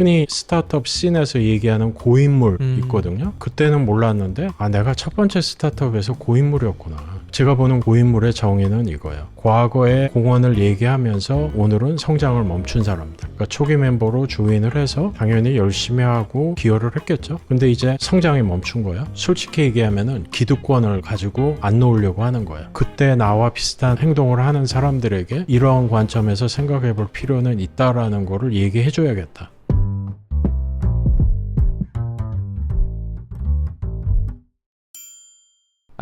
흔히 스타트업 씬에서 얘기하는 고인물 음. 있거든요. 그때는 몰랐는데 아 내가 첫 번째 스타트업에서 고인물이었구나. 제가 보는 고인물의 정의는 이거예요. 과거의 공헌을 얘기하면서 오늘은 성장을 멈춘 사람들. 그러니까 초기 멤버로 조인을 해서 당연히 열심히 하고 기여를 했겠죠. 근데 이제 성장이 멈춘 거예요. 솔직히 얘기하면은 기득권을 가지고 안 놓으려고 하는 거예요. 그때 나와 비슷한 행동을 하는 사람들에게 이러한 관점에서 생각해 볼 필요는 있다라는 거를 얘기해 줘야겠다.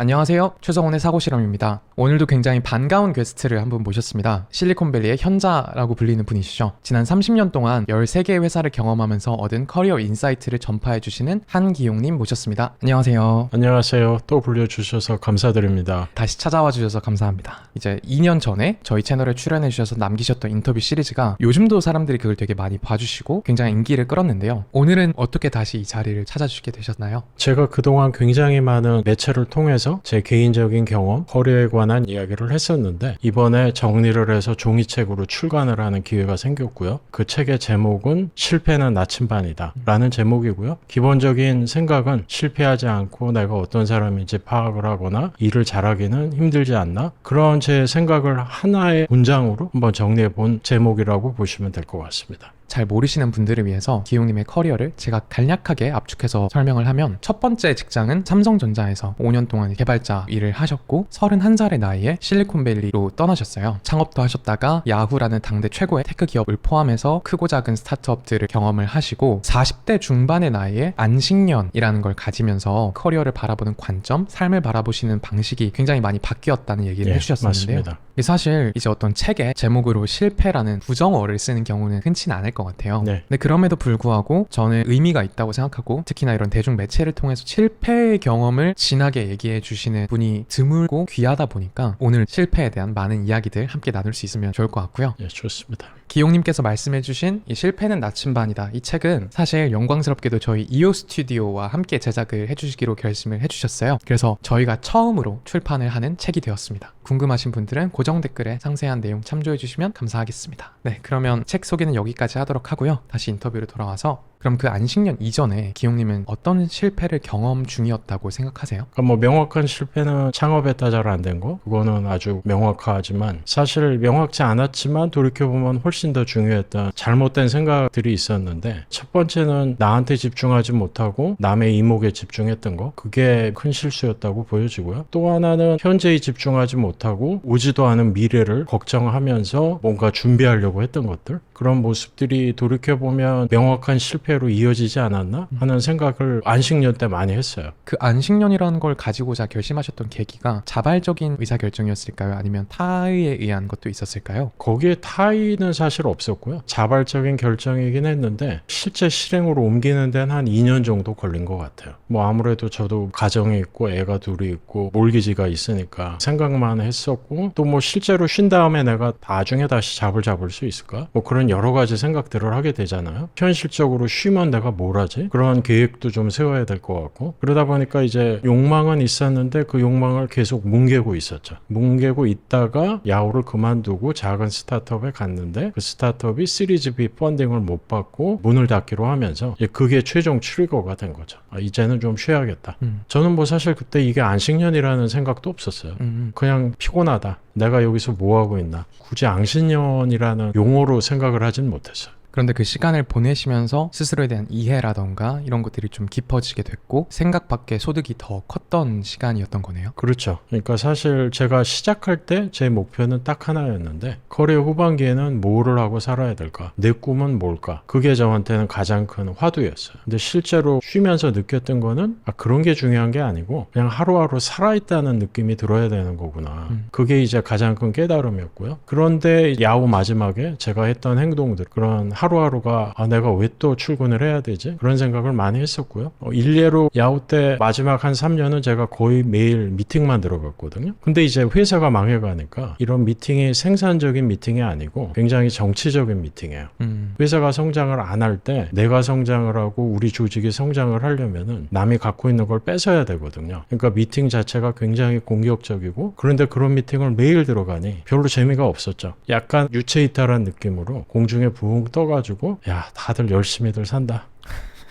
안녕하세요. 최성원의 사고실험입니다. 오늘도 굉장히 반가운 게스트를 한 분 모셨습니다. 실리콘밸리의 현자라고 불리는 분이시죠. 지난 30년 동안 13개의 회사를 경험하면서 얻은 커리어 인사이트를 전파해 주시는 한기용님 모셨습니다. 안녕하세요. 안녕하세요. 또 불러주셔서 감사드립니다. 다시 찾아와 주셔서 감사합니다. 이제 2년 전에 저희 채널에 출연해 주셔서 남기셨던 인터뷰 시리즈가 요즘도 사람들이 그걸 되게 많이 봐주시고 굉장히 인기를 끌었는데요. 오늘은 어떻게 다시 이 자리를 찾아주시게 되셨나요? 제가 그동안 굉장히 많은 매체를 통해서 제 개인적인 경험, 커리어에 관한 이야기를 했었는데 이번에 정리를 해서 종이책으로 출간을 하는 기회가 생겼고요. 그 책의 제목은 실패는 나침반이다 라는 제목이고요. 기본적인 생각은 실패하지 않고 내가 어떤 사람인지 파악을 하거나 일을 잘하기는 힘들지 않나? 그런 제 생각을 하나의 문장으로 한번 정리해 본 제목이라고 보시면 될 것 같습니다. 잘 모르시는 분들을 위해서 기용님의 커리어를 제가 간략하게 압축해서 설명을 하면 첫 번째 직장은 삼성전자에서 5년 동안 개발자 일을 하셨고 31살의 나이에 실리콘밸리로 떠나셨어요. 창업도 하셨다가 야후라는 당대 최고의 테크 기업을 포함해서 크고 작은 스타트업들을 경험을 하시고 40대 중반의 나이에 안식년이라는 걸 가지면서 커리어를 바라보는 관점, 삶을 바라보시는 방식이 굉장히 많이 바뀌었다는 얘기를 예, 해주셨었는데요. 맞습니다. 사실 이제 어떤 책의 제목으로 실패라는 부정어를 쓰는 경우는 흔치는 않을 것 같아요. 네. 근데 그럼에도 불구하고 저는 의미가 있다고 생각하고 특히나 이런 대중 매체를 통해서 실패의 경험을 진하게 얘기해 주시는 분이 드물고 귀하다 보니까 오늘 실패에 대한 많은 이야기들 함께 나눌 수 있으면 좋을 것 같고요. 예, 좋습니다. 기용님께서 말씀해주신 이 실패는 나침반이다. 이 책은 사실 영광스럽게도 저희 이오 스튜디오와 함께 제작을 해주시기로 결심을 해주셨어요. 그래서 저희가 처음으로 출판을 하는 책이 되었습니다. 궁금하신 분들은 고정 댓글에 상세한 내용 참조해주시면 감사하겠습니다. 네, 그러면 책 소개는 여기까지 하도록 하고요. 다시 인터뷰로 돌아와서 그럼 그 안식년 이전에 기용님은 어떤 실패를 경험 중이었다고 생각하세요? 그러니까 뭐 명확한 실패는 창업했다 잘안된 거, 그거는 아주 명확하지만 사실 명확지 않았지만 돌이켜보면 훨씬 더 중요했던 잘못된 생각들이 있었는데 첫 번째는 나한테 집중하지 못하고 남의 이목에 집중했던 거, 그게 큰 실수였다고 보여지고요. 또 하나는 현재에 집중하지 못하고 오지도 않은 미래를 걱정하면서 뭔가 준비하려고 했던 것들, 그런 모습들이 돌이켜보면 명확한 실패 로 이어지지 않았나 하는 생각을 안식년 때 많이 했어요. 그 안식년이라는 걸 가지고자 결심하셨던 계기가 자발적인 의사결정이었을까요? 아니면 타의에 의한 것도 있었을까요? 거기에 타의는 사실 없었고요. 자발적인 결정이긴 했는데 실제 실행으로 옮기는 데는 한 2년 정도 걸린 것 같아요. 뭐 아무래도 저도 가정이 있고 애가 둘이 있고 몰기지가 있으니까 생각만 했었고 또 뭐 실제로 쉰 다음에 내가 나중에 다시 잡을 잡을 수 있을까? 뭐 그런 여러 가지 생각들을 하게 되잖아요. 현실적으로 쉬면 내가 뭘 하지? 그런 계획도 좀 세워야 될 것 같고 그러다 보니까 이제 욕망은 있었는데 그 욕망을 계속 뭉개고 있었죠. 뭉개고 있다가 야후를 그만두고 작은 스타트업에 갔는데 그 스타트업이 시리즈 B 펀딩을 못 받고 문을 닫기로 하면서 그게 최종 트리거가 된 거죠. 아, 이제는 좀 쉬어야겠다. 음. 저는 뭐 사실 그때 이게 안식년이라는 생각도 없었어요. 음. 그냥 피곤하다. 내가 여기서 뭐 하고 있나. 굳이 앙신년이라는 용어로 생각을 하진 못했어요. 그런데 그 시간을 보내시면서 스스로에 대한 이해라던가 이런 것들이 좀 깊어지게 됐고 생각 밖의 소득이 더 컸던 시간이었던 거네요. 그렇죠. 그러니까 사실 제가 시작할 때 제 목표는 딱 하나였는데 커리어 후반기에는 뭐를 하고 살아야 될까? 내 꿈은 뭘까? 그게 저한테는 가장 큰 화두였어요. 근데 실제로 쉬면서 느꼈던 거는 아, 그런 게 중요한 게 아니고 그냥 하루하루 살아있다는 느낌이 들어야 되는 거구나. 음. 그게 이제 가장 큰 깨달음이었고요. 그런데 야후 마지막에 제가 했던 행동들 그런 하루하루가 아, 내가 왜 또 출근을 해야 되지? 그런 생각을 많이 했었고요. 어, 일례로 야후 때 마지막 한 3년은 제가 거의 매일 미팅만 들어갔거든요. 근데 이제 회사가 망해가니까 이런 미팅이 생산적인 미팅이 아니고 굉장히 정치적인 미팅이에요. 음. 회사가 성장을 안 할 때 내가 성장을 하고 우리 조직이 성장을 하려면은 남이 갖고 있는 걸 뺏어야 되거든요. 그러니까 미팅 자체가 굉장히 공격적이고 그런데 그런 미팅을 매일 들어가니 별로 재미가 없었죠. 약간 유체 이탈한 느낌으로 공중에 붕떠 써가지고 야 다들 열심히들 산다.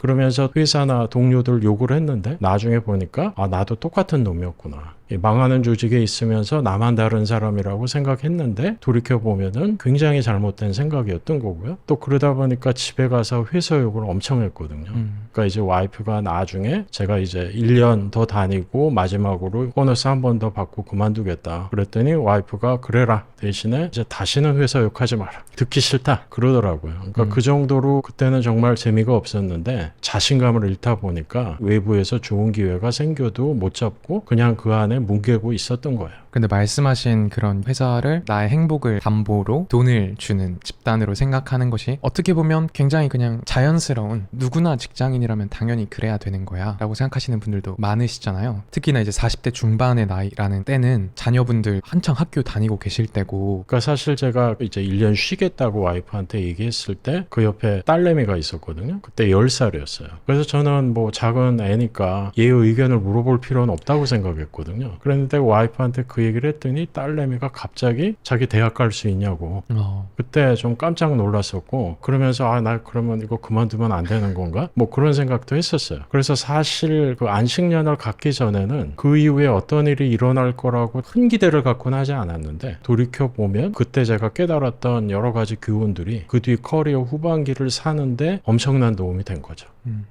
그러면서 회사나 동료들 욕을 했는데 나중에 보니까 아 나도 똑같은 놈이었구나. 이 망하는 조직에 있으면서 나만 다른 사람이라고 생각했는데 돌이켜 보면은 굉장히 잘못된 생각이었던 거고요. 또 그러다 보니까 집에 가서 회사 욕을 엄청 했거든요. 음. 그러니까 이제 와이프가 나중에 제가 이제 1년 더 다니고 마지막으로 보너스 한 번 더 받고 그만두겠다. 그랬더니 와이프가 그래라. 대신에 이제 다시는 회사 욕하지 마라. 듣기 싫다. 그러더라고요. 그러니까 음. 그 정도로 그때는 정말 재미가 없었는데 자신감을 잃다 보니까 외부에서 좋은 기회가 생겨도 못 잡고 그냥 그 안에 뭉개고 있었던 거예요. 근데 말씀하신 그런 회사를 나의 행복을 담보로 돈을 주는 집단으로 생각하는 것이 어떻게 보면 굉장히 그냥 자연스러운 누구나 직장인이라면 당연히 그래야 되는 거야 라고 생각하시는 분들도 많으시잖아요. 특히나 이제 40대 중반의 나이라는 때는 자녀분들 한창 학교 다니고 계실 때고 그러니까 사실 제가 이제 1년 쉬겠다고 와이프한테 얘기했을 때 그 옆에 딸내미가 있었거든요. 그때 10살이었어요. 그래서 저는 뭐 작은 애니까 얘의 의견을 물어볼 필요는 없다고 생각했거든요. 그랬는데 와이프한테 그 얘기를 했더니 딸내미가 갑자기 자기 대학 갈 수 있냐고. 어, 그때 좀 깜짝 놀랐었고 그러면서 아 나 그러면 이거 그만두면 안 되는 건가? 뭐 그런 생각도 했었어요. 그래서 사실 그 안식년을 갖기 전에는 그 이후에 어떤 일이 일어날 거라고 큰 기대를 갖고는 하지 않았는데 돌이켜 보면 그때 제가 깨달았던 여러 가지 교훈들이 그 뒤 커리어 후반기를 사는데 엄청난 도움이 된 거죠. 음.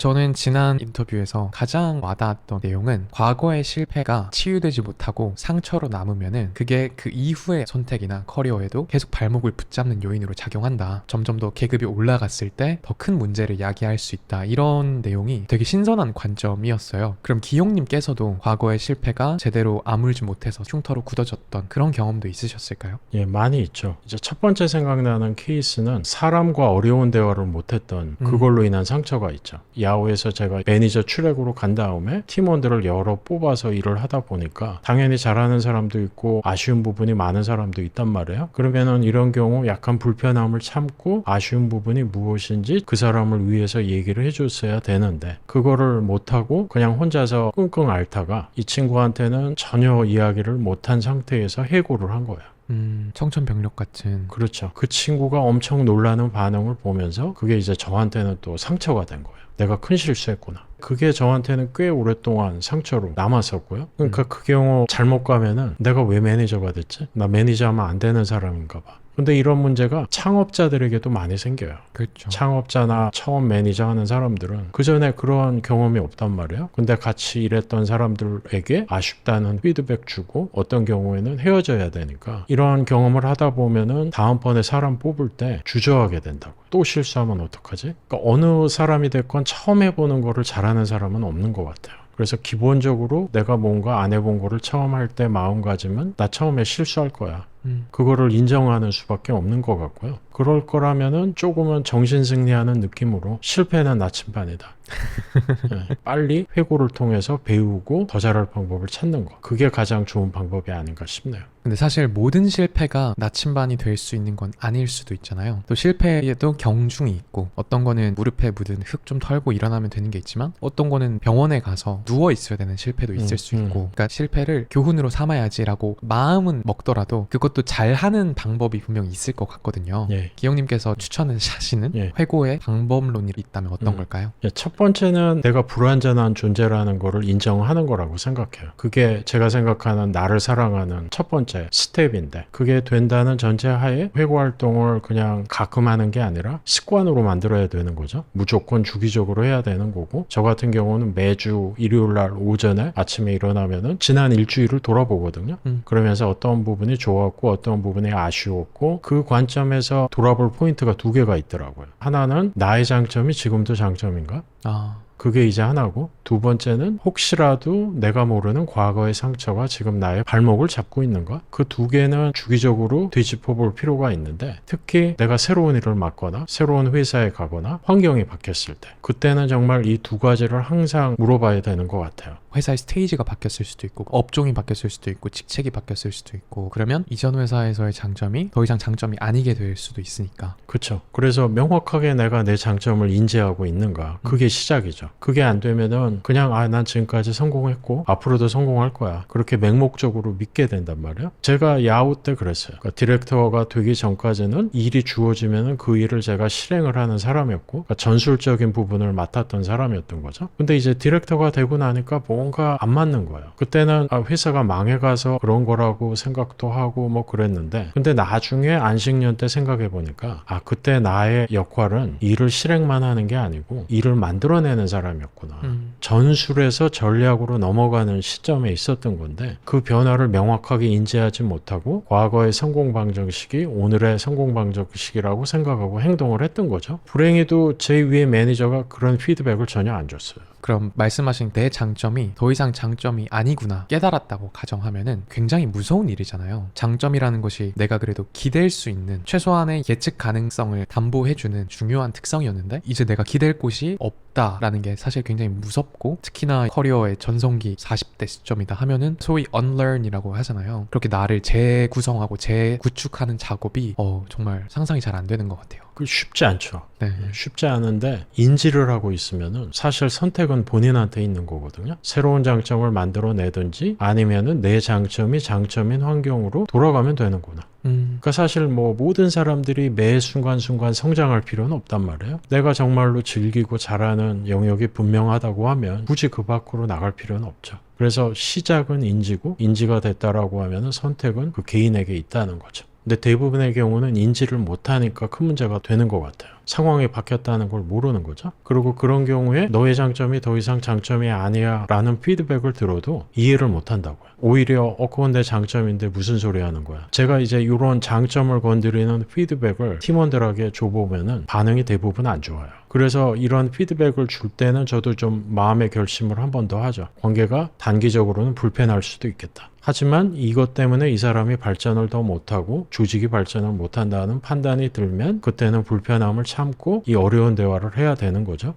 저는 지난 인터뷰에서 가장 와닿았던 내용은 과거의 실패가 치유되지 못하고 상처로 남으면은 그게 그 이후의 선택이나 커리어에도 계속 발목을 붙잡는 요인으로 작용한다. 점점 더 계급이 올라갔을 때 더 큰 문제를 야기할 수 있다. 이런 내용이 되게 신선한 관점이었어요. 그럼 기용님께서도 과거의 실패가 제대로 아물지 못해서 흉터로 굳어졌던 그런 경험도 있으셨을까요? 예, 많이 있죠. 이제 첫 번째 생각나는 케이스는 사람과 어려운 대화를 못했던 음. 그걸로 인한 상처가 있죠. 야 후에서 제가 매니저 출액으로 간 다음에 팀원들을 여러 뽑아서 일을 하다 보니까 당연히 잘하는 사람도 있고 아쉬운 부분이 많은 사람도 있단 말이에요. 그러면은 이런 경우 약간 불편함을 참고 아쉬운 부분이 무엇인지 그 사람을 위해서 얘기를 해줬어야 되는데 그거를 못하고 그냥 혼자서 끙끙 앓다가 이 친구한테는 전혀 이야기를 못한 상태에서 해고를 한 거예요. 음, 청천벽력 같은 그렇죠. 그 친구가 엄청 놀라는 반응을 보면서 그게 이제 저한테는 또 상처가 된 거예요. 내가 큰 실수했구나. 그게 저한테는 꽤 오랫동안 상처로 남았었고요. 그러니까 그 경우 잘못 가면은 내가 왜 매니저가 됐지? 나 매니저 하면 안 되는 사람인가 봐. 근데 이런 문제가 창업자들에게도 많이 생겨요. 그렇죠. 창업자나 처음 매니저 하는 사람들은 그 전에 그런 경험이 없단 말이에요. 근데 같이 일했던 사람들에게 아쉽다는 피드백 주고 어떤 경우에는 헤어져야 되니까 이런 경험을 하다 보면은 다음번에 사람 뽑을 때 주저하게 된다고. 또 실수하면 어떡하지? 그러니까 어느 사람이 됐건 처음 해보는 거를 잘하는 사람은 없는 것 같아요. 그래서 기본적으로 내가 뭔가 안 해본 거를 처음 할 때 마음가짐은 나 처음에 실수할 거야. 음. 그거를 인정하는 수밖에 없는 것 같고요. 그럴 거라면은 조금은 정신 승리하는 느낌으로 실패는 나침반이다. 예, 빨리 회고를 통해서 배우고 더 잘할 방법을 찾는 거. 그게 가장 좋은 방법이 아닌가 싶네요. 근데 사실 모든 실패가 나침반이 될 수 있는 건 아닐 수도 있잖아요. 또 실패에도 경중이 있고 어떤 거는 무릎에 묻은 흙 좀 털고 일어나면 되는 게 있지만 어떤 거는 병원에 가서 누워 있어야 되는 실패도 있을 음, 수 음. 있고 그러니까 실패를 교훈으로 삼아야지라고 마음은 먹더라도 그것 도 잘 하는 방법이 분명 있을 것 같거든요. 예. 기영님께서 추천하시는 예. 회고의 방법론이 있다면 어떤 음. 걸까요? 예, 첫 번째는 내가 불완전한 존재라는 거를 인정하는 거라고 생각해요. 그게 제가 생각하는 나를 사랑하는 첫 번째 스텝인데 그게 된다는 전제하에 회고 활동을 그냥 가끔 하는 게 아니라 습관으로 만들어야 되는 거죠. 무조건 주기적으로 해야 되는 거고 저 같은 경우는 매주 일요일 날 오전에 아침에 일어나면은 지난 일주일을 돌아보거든요. 음. 그러면서 어떤 부분이 좋았고 어떤 부분이 아쉬웠고 그 관점에서 돌아볼 포인트가 두 개가 있더라고요. 하나는 나의 장점이 지금도 장점인가? 아, 그게 이제 하나고 두 번째는 혹시라도 내가 모르는 과거의 상처가 지금 나의 발목을 잡고 있는가 그 두 개는 주기적으로 되짚어 볼 필요가 있는데 특히 내가 새로운 일을 맡거나 새로운 회사에 가거나 환경이 바뀌었을 때 그때는 정말 이 두 가지를 항상 물어봐야 되는 것 같아요. 회사의 스테이지가 바뀌었을 수도 있고 업종이 바뀌었을 수도 있고 직책이 바뀌었을 수도 있고 그러면 이전 회사에서의 장점이 더 이상 장점이 아니게 될 수도 있으니까. 그렇죠 그래서 명확하게 내가 내 장점을 인지하고 있는가 그게 시작이죠 그게 안 되면은 그냥 아 난 지금까지 성공했고 앞으로도 성공할 거야. 그렇게 맹목적으로 믿게 된단 말이야. 제가 야후 때 그랬어요. 그러니까 디렉터가 되기 전까지는 일이 주어지면은 그 일을 제가 실행을 하는 사람이었고 그러니까 전술적인 부분을 맡았던 사람이었던 거죠. 근데 이제 디렉터가 되고 나니까 뭔가 안 맞는 거예요. 그때는 아, 회사가 망해가서 그런 거라고 생각도 하고 뭐 그랬는데 근데 나중에 안식년 때 생각해 보니까 아 그때 나의 역할은 일을 실행만 하는 게 아니고 일을 만들어내는 사람 이었구나. 음. 전술에서 전략으로 넘어가는 시점에 있었던 건데 그 변화를 명확하게 인지하지 못하고 과거의 성공 방정식이 오늘의 성공 방정식이라고 생각하고 행동을 했던 거죠. 불행히도 제 위에 매니저가 그런 피드백을 전혀 안 줬어요. 그럼 말씀하신 내 장점이 더 이상 장점이 아니구나 깨달았다고 가정하면은 굉장히 무서운 일이잖아요. 장점이라는 것이 내가 그래도 기댈 수 있는 최소한의 예측 가능성을 담보해주는 중요한 특성이었는데 이제 내가 기댈 곳이 없다라는 게 사실 굉장히 무섭고 특히나 커리어의 전성기 40대 시점이다 하면은 소위 unlearn이라고 하잖아요. 그렇게 나를 재구성하고 재구축하는 작업이 어, 정말 상상이 잘 안 되는 것 같아요. 그 쉽지 않죠. 네. 쉽지 않은데 인지를 하고 있으면은 사실 선택은 본인한테 있는 거거든요. 새로운 장점을 만들어내든지 아니면은 내 장점이 장점인 환경으로 돌아가면 되는구나. 음, 그러니까 사실 뭐 모든 사람들이 매 순간순간 성장할 필요는 없단 말이에요. 내가 정말로 즐기고 잘하는 영역이 분명하다고 하면 굳이 그 밖으로 나갈 필요는 없죠. 그래서 시작은 인지고 인지가 됐다라고 하면은 선택은 그 개인에게 있다는 거죠. 근데 대부분의 경우는 인지를 못하니까 큰 문제가 되는 것 같아요. 상황이 바뀌었다는 걸 모르는 거죠. 그리고 그런 경우에 너의 장점이 더 이상 장점이 아니야 라는 피드백을 들어도 이해를 못 한다고요. 오히려 어 그건 내 장점인데 무슨 소리 하는 거야. 제가 이제 이런 장점을 건드리는 피드백을 팀원들에게 줘보면은 반응이 대부분 안 좋아요. 그래서 이런 피드백을 줄 때는 저도 좀 마음의 결심을 한 번 더 하죠. 관계가 단기적으로는 불편할 수도 있겠다. 하지만 이것 때문에 이 사람이 발전을 더 못하고 조직이 발전을 못한다는 판단이 들면 그때는 불편함을 참고 이 어려운 대화를 해야 되는 거죠.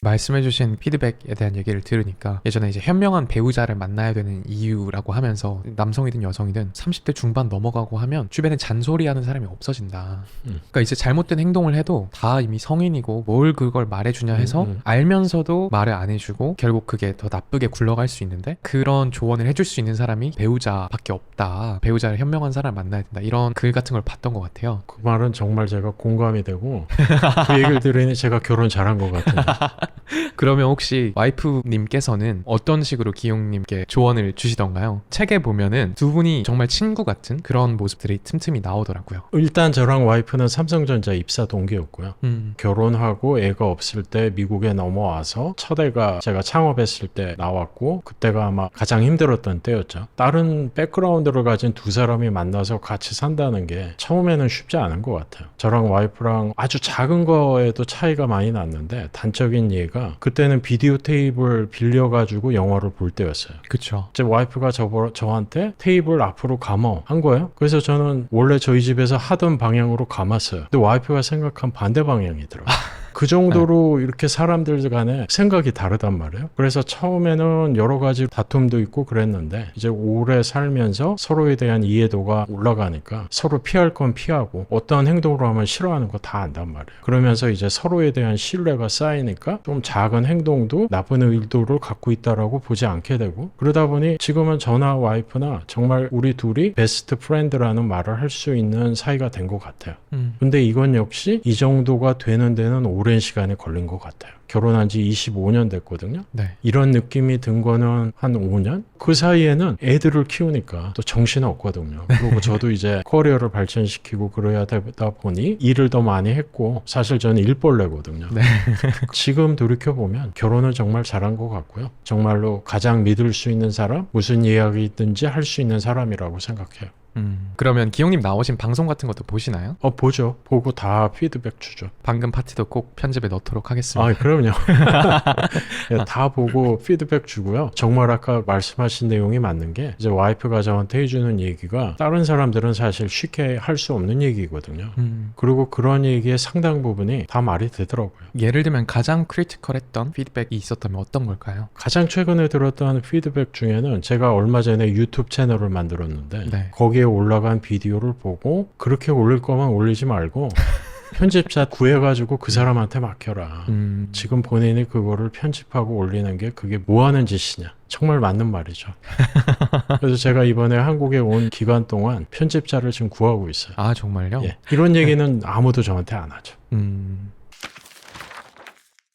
말씀해주신 피드백에 대한 얘기를 들으니까 예전에 이제 현명한 배우자를 만나야 되는 이유라고 하면서 남성이든 여성이든 30대 중반 넘어가고 하면 주변에 잔소리하는 사람이 없어진다. 음. 그러니까 이제 잘못된 행동을 해도 다 이미 성인이고 뭘 그걸 말해주냐 해서 음, 음. 알면서도 말을 안 해주고 결국 그게 더 나쁘게 굴러갈 수 있는데 그런 조언을 해줄 수 있는 사람이 배우자밖에 없다. 배우자를 현명한 사람을 만나야 된다. 이런 글 같은 걸 봤던 것 같아요. 그 말은 정말 제가 공감이 되고 그 얘기를 들으니 제가 결혼 잘한 것 같아요. 그러면 혹시 와이프님께서는 어떤 식으로 기용님께 조언을 주시던가요? 책에 보면은 두 분이 정말 친구 같은 그런 모습들이 틈틈이 나오더라고요. 일단 저랑 와이프는 삼성전자 입사 동기였고요. 음, 결혼하고 애가 없을 때 미국에 넘어와서 첫 애가 제가 창업했을 때 나왔고 그때가 아마 가장 힘들었던 때였죠. 다른 백그라운드를 가진 두 사람이 만나서 같이 산다는 게 처음에는 쉽지 않은 것 같아요. 저랑 와이프랑 아주 작은 거에도 차이가 많이 났는데 단적인 예가 그때는 비디오 테이블 빌려가지고 영화를 볼 때였어요. 그쵸. 제 와이프가 저, 저한테 테이블 앞으로 감어 한 거예요. 그래서 저는 원래 저희 집에서 하던 방향으로 감았어요. 근데 와이프가 생각한 반대 방향이더라고요. 그 정도로 이렇게 사람들 간에 생각이 다르단 말이에요. 그래서 처음에는 여러 가지 다툼도 있고 그랬는데 이제 오래 살면서 서로에 대한 이해도가 올라가니까 서로 피할 건 피하고 어떤 행동으로 하면 싫어하는 거 다 안단 말이에요. 그러면서 이제 서로에 대한 신뢰가 쌓이니까 좀 작은 행동도 나쁜 의도를 갖고 있다라고 보지 않게 되고 그러다 보니 지금은 저나 와이프나 정말 우리 둘이 베스트 프렌드라는 말을 할 수 있는 사이가 된 것 같아요. 음, 근데 이건 역시 이 정도가 되는 데는 오랜 시간이 걸린 것 같아요. 결혼한 지 25년 됐거든요. 네. 이런 느낌이 든 거는 한 5년? 그 사이에는 애들을 키우니까 또 정신 없거든요. 그리고 저도 이제 커리어를 발전시키고 그래야 되다 보니 일을 더 많이 했고 사실 저는 일벌레거든요. 네. 지금 돌이켜보면 결혼은 정말 잘한 것 같고요. 정말로 가장 믿을 수 있는 사람, 무슨 이야기든지 할 수 있는 사람이라고 생각해요. 음, 그러면 기용님 나오신 방송 같은 것도 보시나요? 어, 보죠. 보고 다 피드백 주죠. 방금 파트도 꼭 편집에 넣도록 하겠습니다. 아, 그럼요. 예, 다 보고 피드백 주고요. 정말 아까 말씀하신 내용이 맞는 게 이제 와이프가 저한테 해주는 얘기가 다른 사람들은 사실 쉽게 할 수 없는 얘기거든요. 음, 그리고 그런 얘기의 상당 부분이 다 말이 되더라고요. 예를 들면 가장 크리티컬했던 피드백이 있었다면 어떤 걸까요? 가장 최근에 들었던 피드백 중에는 제가 얼마 전에 유튜브 채널을 만들었는데 네. 거기 에 올라간 비디오를 보고 그렇게 올릴 거면 올리지 말고 편집자 구해가지고 그 사람한테 맡겨라. 음, 지금 본인이 그거를 편집하고 올리는 게 그게 뭐 하는 짓이냐. 정말 맞는 말이죠. 그래서 제가 이번에 한국에 온 기간 동안 편집자를 지금 구하고 있어요. 아 정말요? 예. 이런 얘기는 아무도 저한테 안 하죠. 음.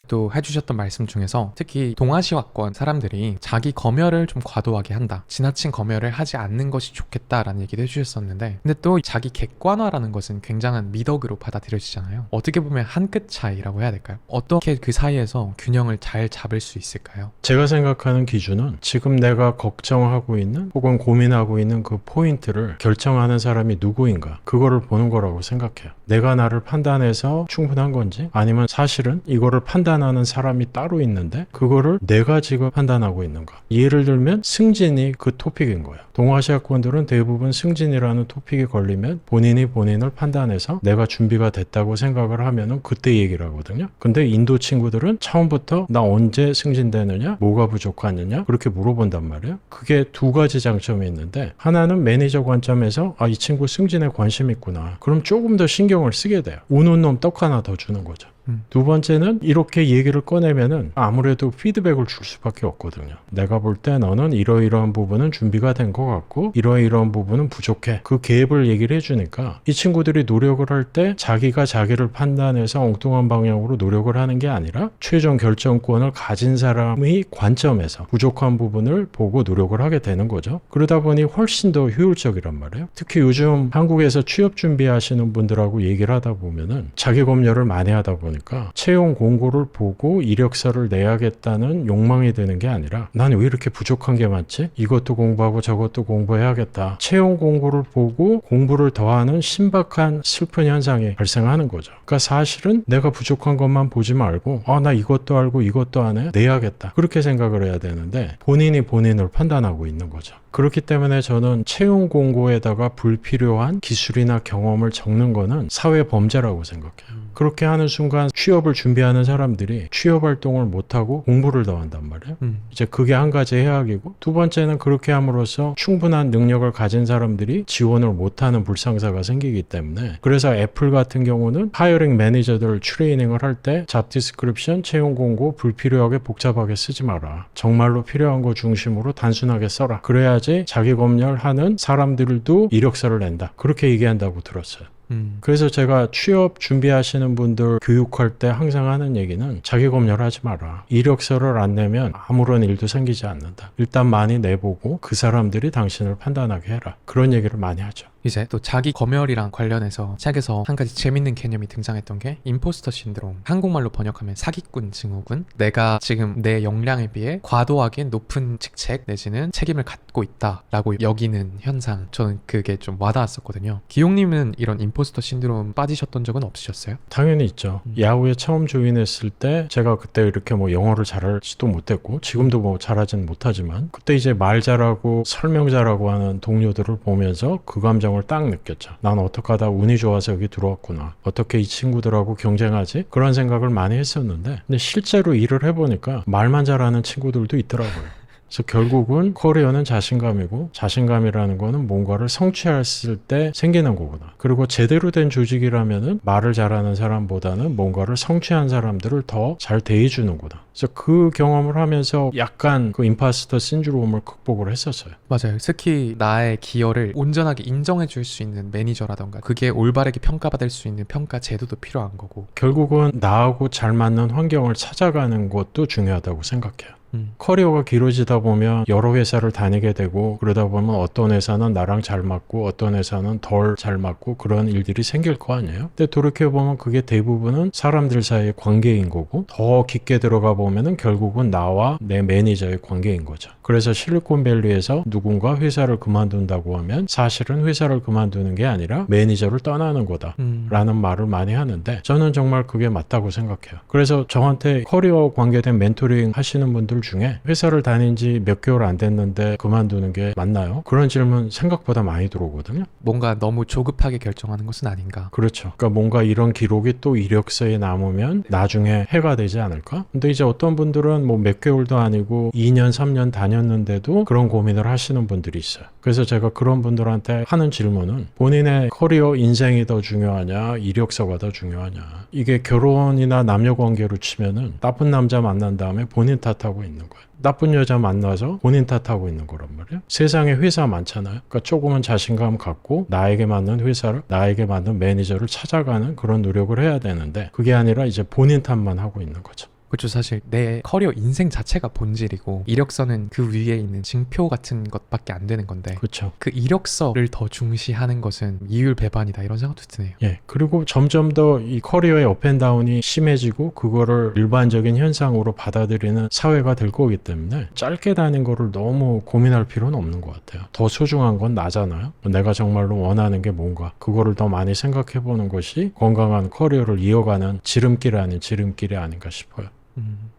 또 해주셨던 말씀 중에서 특히 동아시아권 사람들이 자기 검열을 좀 과도하게 한다. 지나친 검열을 하지 않는 것이 좋겠다라는 얘기도 해주셨었는데, 근데 또 자기 객관화라는 것은 굉장한 미덕으로 받아들여지잖아요. 어떻게 보면 한 끗 차이라고 해야 될까요? 어떻게 그 사이에서 균형을 잘 잡을 수 있을까요? 제가 생각하는 기준은 지금 내가 걱정하고 있는 혹은 고민하고 있는 그 포인트를 결정하는 사람이 누구인가 그거를 보는 거라고 생각해요. 내가 나를 판단해서 충분한 건지 아니면 사실은 이거를 판단 하는 사람이 따로 있는데 그거를 내가 지금 판단하고 있는가. 예를 들면 승진이 그 토픽인 거예요. 동아시아권들은 대부분 승진이라는 토픽이 걸리면 본인이 본인을 판단해서 내가 준비가 됐다고 생각을 하면은 그때 얘기를 하거든요. 근데 인도 친구들은 처음부터 나 언제 승진되느냐, 뭐가 부족하느냐 그렇게 물어본단 말이에요. 그게 두 가지 장점이 있는데 하나는 매니저 관점에서 아 이 친구 승진에 관심 있구나. 그럼 조금 더 신경을 쓰게 돼요. 우는 놈 떡 하나 더 주는 거죠. 음. 두 번째는 이렇게 얘기를 꺼내면은 아무래도 피드백을 줄 수밖에 없거든요. 내가 볼 때 너는 이러이러한 부분은 준비가 된 것 같고 이러이러한 부분은 부족해. 그 갭을 얘기를 해주니까 이 친구들이 노력을 할 때 자기가 자기를 판단해서 엉뚱한 방향으로 노력을 하는 게 아니라 최종 결정권을 가진 사람의 관점에서 부족한 부분을 보고 노력을 하게 되는 거죠. 그러다 보니 훨씬 더 효율적이란 말이에요. 특히 요즘 한국에서 취업 준비하시는 분들하고 얘기를 하다 보면은 자기 검열을 많이 하다 보니 까 채용 공고를 보고 이력서를 내야겠다는 욕망이 드는 게 아니라 난 왜 이렇게 부족한 게 많지? 이것도 공부하고 저것도 공부해야겠다. 채용 공고를 보고 공부를 더하는 신박한 슬픈 현상이 발생하는 거죠. 그러니까 사실은 내가 부족한 것만 보지 말고 아 나 이것도 알고 이것도 안 해. 내야겠다. 그렇게 생각을 해야 되는데 본인이 본인을 판단하고 있는 거죠. 그렇기 때문에 저는 채용 공고에다가 불필요한 기술이나 경험을 적는 거는 사회 범죄라고 생각해요. 그렇게 하는 순간 취업을 준비하는 사람들이 취업 활동을 못하고 공부를 더 한단 말이에요. 음, 이제 그게 한 가지 해악이고 두 번째는 그렇게 함으로써 충분한 능력을 가진 사람들이 지원을 못하는 불상사가 생기기 때문에 그래서 애플 같은 경우는 하이어링 매니저들 트레이닝을 할 때 잡 디스크립션 채용 공고 불필요하게 복잡하게 쓰지 마라. 정말로 필요한 거 중심으로 단순하게 써라. 그래야지 자기 검열하는 사람들도 이력서를 낸다. 그렇게 얘기한다고 들었어요 음, 그래서 제가 취업 준비하시는 분들 교육할 때 항상 하는 얘기는 자기 검열하지 마라. 이력서를 안 내면 아무런 일도 생기지 않는다. 일단 많이 내보고 그 사람들이 당신을 판단하게 해라. 그런 얘기를 많이 하죠. 이제 또 자기 검열이랑 관련해서 책에서 한 가지 재밌는 개념이 등장했던 게 임포스터 신드롬. 한국말로 번역하면 사기꾼 증후군. 내가 지금 내 역량에 비해 과도하게 높은 직책 내지는 책임을 갖고 있다라고 여기는 현상. 저는 그게 좀 와닿았었거든요. 기용님은 이런 임포스터 신드롬 빠지셨던 적은 없으셨어요? 당연히 있죠. 음. 야후에 처음 조인했을 때 제가 그때 이렇게 뭐 영어를 잘하지도 못했고 지금도 뭐 잘하진 못하지만 그때 이제 말 잘하고 설명 잘하고 하는 동료들을 보면서 그 감정 을 딱 느꼈죠. 난 어떻게 하다 운이 좋아서 여기 들어왔구나. 어떻게 이 친구들하고 경쟁하지? 그런 생각을 많이 했었는데 근데 실제로 일을 해보니까 말만 잘하는 친구들도 있더라고요. 그래서 결국은 커리어는 자신감이고 자신감이라는 거는 뭔가를 성취했을 때 생기는 거구나. 그리고 제대로 된 조직이라면은 말을 잘하는 사람보다는 뭔가를 성취한 사람들을 더 잘 대해주는구나. 그래서 그 경험을 하면서 약간 그 임파스터 신드롬을 극복을 했었어요. 맞아요. 특히 나의 기여를 온전하게 인정해 줄 수 있는 매니저라던가 그게 올바르게 평가받을 수 있는 평가 제도도 필요한 거고. 결국은 나하고 잘 맞는 환경을 찾아가는 것도 중요하다고 생각해요. 음. 커리어가 길어지다 보면 여러 회사를 다니게 되고 그러다 보면 어떤 회사는 나랑 잘 맞고 어떤 회사는 덜 잘 맞고 그런 일들이 생길 거 아니에요. 근데 돌이켜 보면 그게 대부분은 사람들 사이의 관계인 거고 더 깊게 들어가 보면은 결국은 나와 내 매니저의 관계인 거죠. 그래서 실리콘밸리에서 누군가 회사를 그만둔다고 하면 사실은 회사를 그만두는 게 아니라 매니저를 떠나는 거다. 음. 라는 말을 많이 하는데 저는 정말 그게 맞다고 생각해요. 그래서 저한테 커리어 관계된 멘토링 하시는 분들 중에 회사를 다닌 지 몇 개월 안 됐는데 그만두는 게 맞나요? 그런 질문 생각보다 많이 들어오거든요. 뭔가 너무 조급하게 결정하는 것은 아닌가. 그렇죠. 그러니까 뭔가 이런 기록이 또 이력서에 남으면 나중에 해가 되지 않을까? 근데 이제 어떤 분들은 뭐 몇 개월도 아니고 2년, 3년 다녔는데도 그런 고민을 하시는 분들이 있어요. 그래서 제가 그런 분들한테 하는 질문은 본인의 커리어 인생이 더 중요하냐, 이력서가 더 중요하냐. 이게 결혼이나 남녀 관계로 치면은 나쁜 남자 만난 다음에 본인 탓하고 있는 거예요. 나쁜 여자 만나서 본인 탓하고 있는 거란 말이에요. 세상에 회사 많잖아요. 그러니까 조금은 자신감 갖고 나에게 맞는 회사를, 나에게 맞는 매니저를 찾아가는 그런 노력을 해야 되는데 그게 아니라 이제 본인 탓만 하고 있는 거죠. 그렇죠. 사실 내 커리어 인생 자체가 본질이고 이력서는 그 위에 있는 징표 같은 것밖에 안 되는 건데 그렇죠. 그 이력서를 더 중시하는 것은 이율 배반이다 이런 생각도 드네요. 예. 그리고 점점 더 이 커리어의 업앤다운이 심해지고 그거를 일반적인 현상으로 받아들이는 사회가 될 거기 때문에 짧게 다닌 거를 너무 고민할 필요는 없는 것 같아요. 더 소중한 건 나잖아요. 내가 정말로 원하는 게 뭔가 그거를 더 많이 생각해 보는 것이 건강한 커리어를 이어가는 지름길 아닌 지름길이 아닌가 싶어요. 음.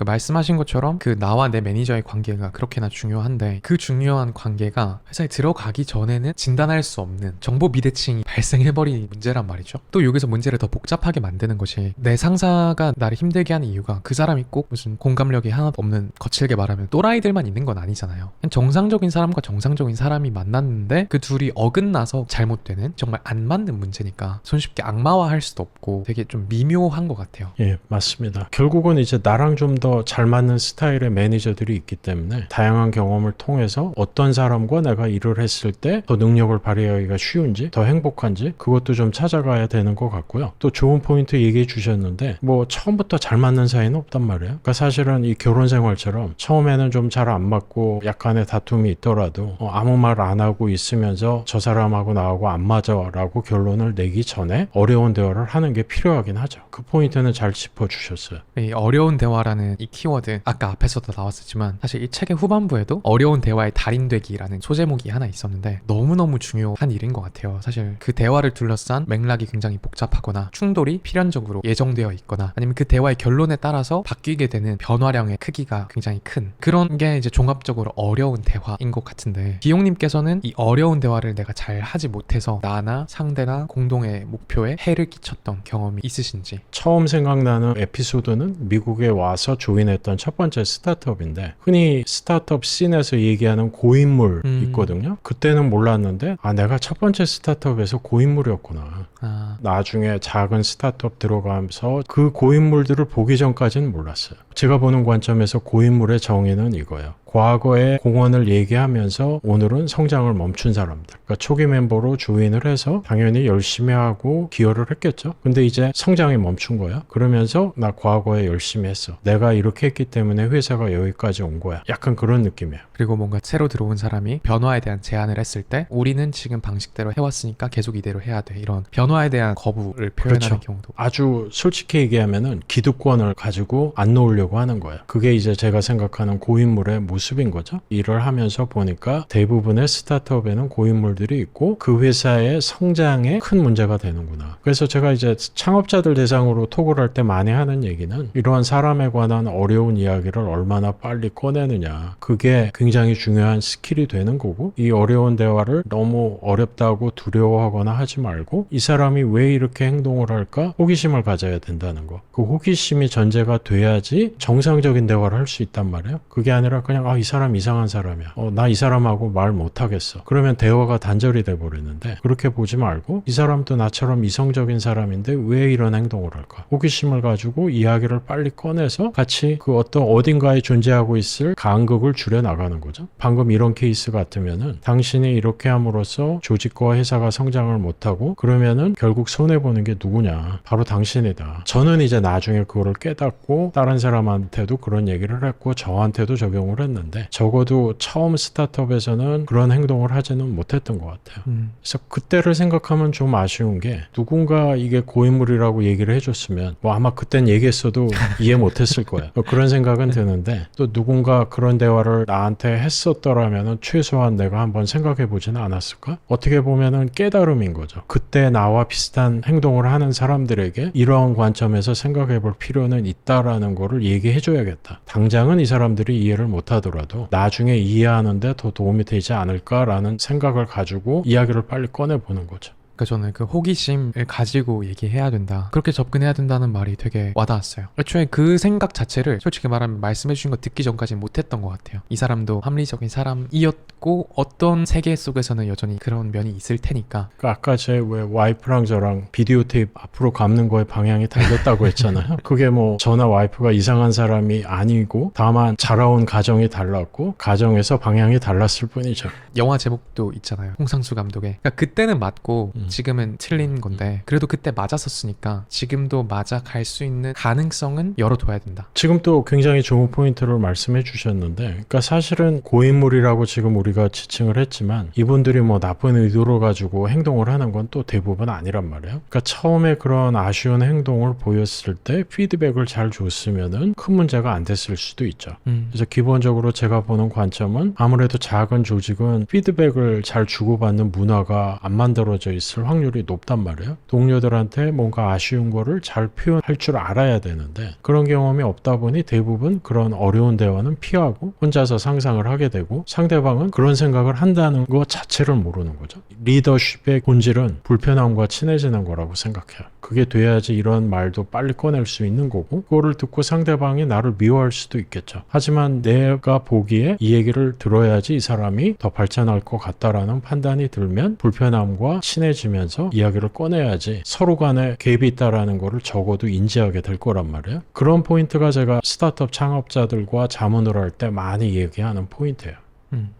그러니까 말씀하신 것처럼 그 나와 내 매니저의 관계가 그렇게나 중요한데 그 중요한 관계가 회사에 들어가기 전에는 진단할 수 없는 정보 비대칭이 발생해버린 문제란 말이죠. 또 여기서 문제를 더 복잡하게 만드는 것이 내 상사가 나를 힘들게 하는 이유가 그 사람이 꼭 무슨 공감력이 하나도 없는 거칠게 말하면 또라이들만 있는 건 아니잖아요. 정상적인 사람과 정상적인 사람이 만났는데 그 둘이 어긋나서 잘못되는 정말 안 맞는 문제니까 손쉽게 악마화할 수도 없고 되게 좀 미묘한 것 같아요. 예, 맞습니다. 결국은 이제 나랑 좀더 잘 맞는 스타일의 매니저들이 있기 때문에 다양한 경험을 통해서 어떤 사람과 내가 일을 했을 때 더 능력을 발휘하기가 쉬운지, 더 행복한지 그것도 좀 찾아가야 되는 것 같고요. 또 좋은 포인트 얘기해 주셨는데 뭐 처음부터 잘 맞는 사이는 없단 말이에요. 그러니까 사실은 이 결혼 생활처럼 처음에는 좀 잘 안 맞고 약간의 다툼이 있더라도 어, 아무 말 안 하고 있으면서 저 사람하고 나하고 안 맞아라고 결론을 내기 전에 어려운 대화를 하는 게 필요하긴 하죠. 그 포인트는 잘 짚어 주셨어요. 이 어려운 대화라는 이 키워드 아까 앞에서도 나왔었지만 사실 이 책의 후반부에도 어려운 대화의 달인 되기라는 소제목이 하나 있었는데 너무너무 중요한 일인 것 같아요. 사실 그 대화를 둘러싼 맥락이 굉장히 복잡하거나 충돌이 필연적으로 예정되어 있거나 아니면 그 대화의 결론에 따라서 바뀌게 되는 변화량의 크기가 굉장히 큰 그런 게 이제 종합적으로 어려운 대화인 것 같은데 기용님께서는 이 어려운 대화를 내가 잘 하지 못해서 나나 상대나 공동의 목표에 해를 끼쳤던 경험이 있으신지 처음 생각나는 에피소드는 미국에 와서 조인했던 첫 번째 스타트업인데 흔히 스타트업 씬에서 얘기하는 고인물 음. 있거든요. 그때는 몰랐는데 아 내가 첫 번째 스타트업에서 고인물이었구나. 아 나중에 작은 스타트업 들어가면서 그 고인물들을 보기 전까지는 몰랐어요. 제가 보는 관점에서 고인물의 정의는 이거예요. 과거의 공헌을 얘기하면서 오늘은 성장을 멈춘 사람들. 그러니까 초기 멤버로 조인을 해서 당연히 열심히 하고 기여를 했겠죠. 근데 이제 성장이 멈춘 거야. 그러면서 나 과거에 열심히 했어. 내가 이렇게 했기 때문에 회사가 여기까지 온 거야. 약간 그런 느낌이에요. 그리고 뭔가 새로 들어온 사람이 변화에 대한 제안을 했을 때 우리는 지금 방식대로 해왔으니까 계속 이대로 해야 돼 이런 변화에 대한 거부를 표현하는 그렇죠. 경우도 아주 솔직히 얘기하면은 기득권을 가지고 안 놓으려고 하는 거예요. 그게 이제 제가 생각하는 고인물의 모습인 거죠. 일을 하면서 보니까 대부분의 스타트업에는 고인물들이 있고 그 회사의 성장에 큰 문제가 되는구나. 그래서 제가 이제 창업자들 대상으로 톡을 할 때 많이 하는 얘기는 이러한 사람에 관한 어려운 이야기를 얼마나 빨리 꺼내느냐. 그게 굉장히 중요한 스킬이 되는 거고 이 어려운 대화를 너무 어렵다고 두려워하거나 하지 말고 이 사람이 왜 이렇게 행동을 할까 호기심을 가져야 된다는 거. 그 호기심이 전제가 돼야지 정상적인 대화를 할 수 있단 말이에요. 그게 아니라 그냥 아 이 사람 이상한 사람이야. 어, 나 이 사람하고 말 못하겠어. 그러면 대화가 단절이 돼 버리는데 그렇게 보지 말고 이 사람도 나처럼 이성적인 사람인데 왜 이런 행동을 할까? 호기심을 가지고 이야기를 빨리 꺼내서 같이 그 어떤 어딘가에 존재하고 있을 간극을 줄여 나가는 거죠. 방금 이런 케이스 같으면은 당신이 이렇게 함으로써 조직과 회사가 성장을 못하고 그러면은 결국 손해 보는 게 누구냐? 바로 당신이다. 저는 이제 나중에 그거를 깨닫고 다른 사람한테도 그런 얘기를 했고 저한테도 적용을 했는데 적어도 처음 스타트업에서는 그런 행동을 하지는 못했던 것 같아요. 음, 그래서 그때를 생각하면 좀 아쉬운 게 누군가 이게 고인물이라고 얘기를 해줬으면 뭐 아마 그땐 얘기했어도 이해 못했을 거예요. 뭐 그런 생각은 드는데 또 누군가 그런 대화를 나한테 나한테 했었더라면 최소한 내가 한번 생각해 보지는 않았을까? 어떻게 보면은 깨달음인 거죠. 그때 나와 비슷한 행동을 하는 사람들에게 이러한 관점에서 생각해 볼 필요는 있다라는 거를 얘기해 줘야겠다. 당장은 이 사람들이 이해를 못 하더라도 나중에 이해하는데 더 도움이 되지 않을까라는 생각을 가지고 이야기를 빨리 꺼내 보는 거죠. 그러니까 저는 그 호기심을 가지고 얘기해야 된다. 그렇게 접근해야 된다는 말이 되게 와닿았어요. 애초에 그 생각 자체를 솔직히 말하면 말씀해 주신 거 듣기 전까지 못했던 것 같아요. 이 사람도 합리적인 사람이었고 어떤 세계 속에서는 여전히 그런 면이 있을 테니까. 그러니까 아까 제 왜 와이프랑 저랑 비디오 테이프 앞으로 감는 거에 방향이 달렸다고 했잖아요. 그게 뭐 저나 와이프가 이상한 사람이 아니고 다만 자라온 가정이 달랐고 가정에서 방향이 달랐을 뿐이죠. 영화 제목도 있잖아요. 홍상수 감독의. 그러니까 그때는 맞고 음. 지금은 틀린 건데 그래도 그때 맞았었으니까 지금도 맞아 갈 수 있는 가능성은 열어둬야 된다. 지금 또 굉장히 좋은 포인트를 말씀해 주셨는데, 그러니까 사실은 고인물이라고 지금 우리가 지칭을 했지만, 이분들이 뭐 나쁜 의도를 가지고 행동을 하는 건 또 대부분 아니란 말이에요. 그러니까 처음에 그런 아쉬운 행동을 보였을 때 피드백을 잘 줬으면은 큰 문제가 안 됐을 수도 있죠. 음. 그래서 기본적으로 제가 보는 관점은 아무래도 작은 조직은 피드백을 잘 주고받는 문화가 안 만들어져 있을 확률이 높단 말이에요. 동료들한테 뭔가 아쉬운 거를 잘 표현할 줄 알아야 되는데 그런 경험이 없다 보니 대부분 그런 어려운 대화는 피하고 혼자서 상상을 하게 되고 상대방은 그런 생각을 한다는 것 자체를 모르는 거죠. 리더십의 본질은 불편함과 친해지는 거라고 생각해요. 그게 돼야지 이런 말도 빨리 꺼낼 수 있는 거고 그거를 듣고 상대방이 나를 미워할 수도 있겠죠. 하지만 내가 보기에 이 얘기를 들어야지 이 사람이 더 발전할 것 같다라는 판단이 들면 불편함과 친해지 면서 이야기를 꺼내야지 서로 간에 갭이 있다라는 거를 적어도 인지하게 될 거란 말이에요. 그런 포인트가 제가 스타트업 창업자들과 자문을 할 때 많이 얘기하는 포인트예요. 음.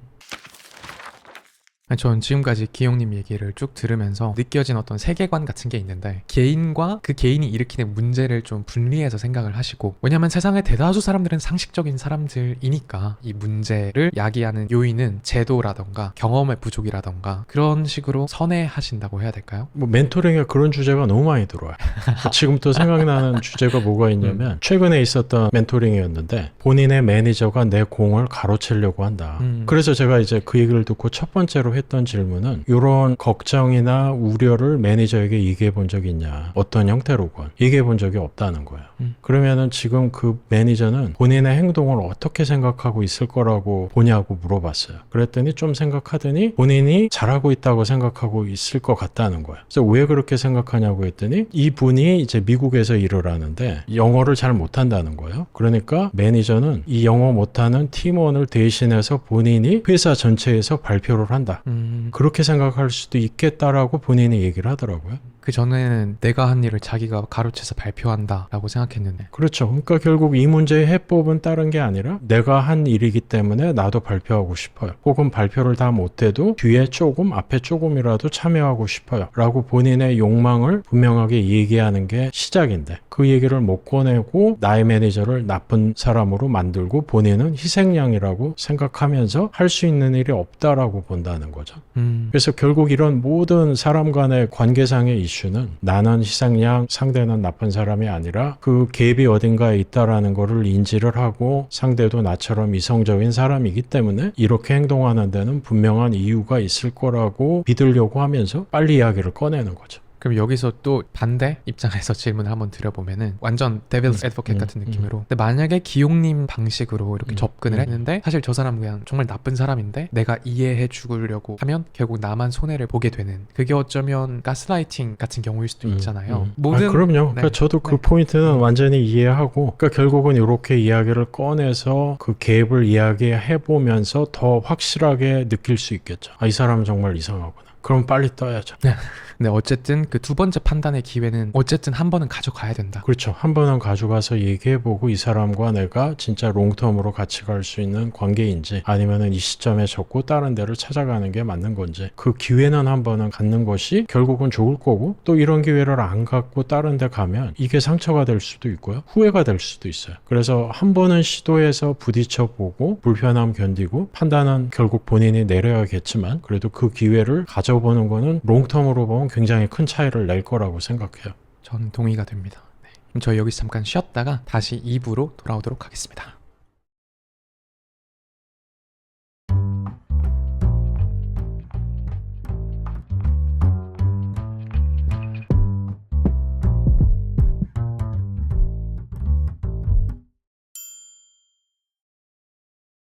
전 지금까지 기용님 얘기를 쭉 들으면서 느껴진 어떤 세계관 같은 게 있는데 개인과 그 개인이 일으키는 문제를 좀 분리해서 생각을 하시고 왜냐면 세상의 대다수 사람들은 상식적인 사람들이니까 이 문제를 야기하는 요인은 제도라던가 경험의 부족이라던가 그런 식으로 선회하신다고 해야 될까요? 뭐 멘토링에 그런 주제가 너무 많이 들어와요. 지금 또 생각나는 주제가 뭐가 있냐면 최근에 있었던 멘토링이었는데 본인의 매니저가 내 공을 가로채려고 한다. 음. 그래서 제가 이제 그 얘기를 듣고 첫 번째로 했던 질문은 이런 걱정이나 우려를 매니저에게 얘기해 본 적이 있냐? 어떤 형태로건 얘기해 본 적이 없다는 거예요. 음. 그러면은 지금 그 매니저는 본인의 행동을 어떻게 생각하고 있을 거라고 보냐고 물어봤어요. 그랬더니 좀 생각하더니 본인이 잘하고 있다고 생각하고 있을 것 같다는 거예요. 그래서 왜 그렇게 생각하냐고 했더니 이 분이 이제 미국에서 일을 하는데 영어를 잘 못한다는 거예요. 그러니까 매니저는 이 영어 못하는 팀원을 대신해서 본인이 회사 전체에서 발표를 한다. 음, 그렇게 생각할 수도 있겠다라고 본인이 얘기를 하더라고요. 그 전에는 내가 한 일을 자기가 가로채서 발표한다라고 생각했는데 그렇죠. 그러니까 결국 이 문제의 해법은 다른 게 아니라 내가 한 일이기 때문에 나도 발표하고 싶어요. 혹은 발표를 다 못해도 뒤에 조금, 앞에 조금이라도 참여하고 싶어요. 라고 본인의 욕망을 분명하게 얘기하는 게 시작인데 그 얘기를 못 꺼내고 나의 매니저를 나쁜 사람으로 만들고 본인은 희생양이라고 생각하면서 할 수 있는 일이 없다라고 본다는 거죠. 음, 그래서 결국 이런 모든 사람 간의 관계상의 이슈 는 나는 희생양, 상대는 나쁜 사람이 아니라 그 갭이 어딘가에 있다라는 거를 인지를 하고 상대도 나처럼 이성적인 사람이기 때문에 이렇게 행동하는 데는 분명한 이유가 있을 거라고 믿으려고 하면서 빨리 이야기를 꺼내는 거죠. 그럼 여기서 또 반대 입장에서 질문을 한번 드려보면은 완전 데빌스 애드버켓 음, 같은 음. 느낌으로 근데 만약에 기용님 방식으로 이렇게 음, 접근을 음. 했는데 사실 저 사람은 그냥 정말 나쁜 사람인데 내가 이해해 주려고 하면 결국 나만 손해를 보게 되는 그게 어쩌면 가스라이팅 같은 경우일 수도 음, 있잖아요 음. 모든 아, 그럼요. 네. 그러니까 저도 그 네. 포인트는 완전히 이해하고, 그러니까 결국은 이렇게 이야기를 꺼내서 그 갭을 이야기해 보면서 더 확실하게 느낄 수 있겠죠. 아, 이 사람은 정말 이상하구나. 그럼 빨리 떠야죠. 근데 어쨌든 그 두 번째 판단의 기회는 어쨌든 한 번은 가져가야 된다 그렇죠. 한 번은 가져가서 얘기해보고 이 사람과 내가 진짜 롱텀으로 같이 갈 수 있는 관계인지 아니면은 이 시점에 접고 다른 데를 찾아가는 게 맞는 건지 그 기회는 한 번은 갖는 것이 결국은 좋을 거고 또 이런 기회를 안 갖고 다른 데 가면 이게 상처가 될 수도 있고요. 후회가 될 수도 있어요. 그래서 한 번은 시도해서 부딪혀 보고 불편함 견디고 판단은 결국 본인이 내려야겠지만 그래도 그 기회를 가져보는 거는 롱텀으로 보면 굉장히 큰 차이를 낼 거라고 생각해요. 전 동의가 됩니다 네. 그럼 저희 여기서 잠깐 쉬었다가 다시 2부로 돌아오도록 하겠습니다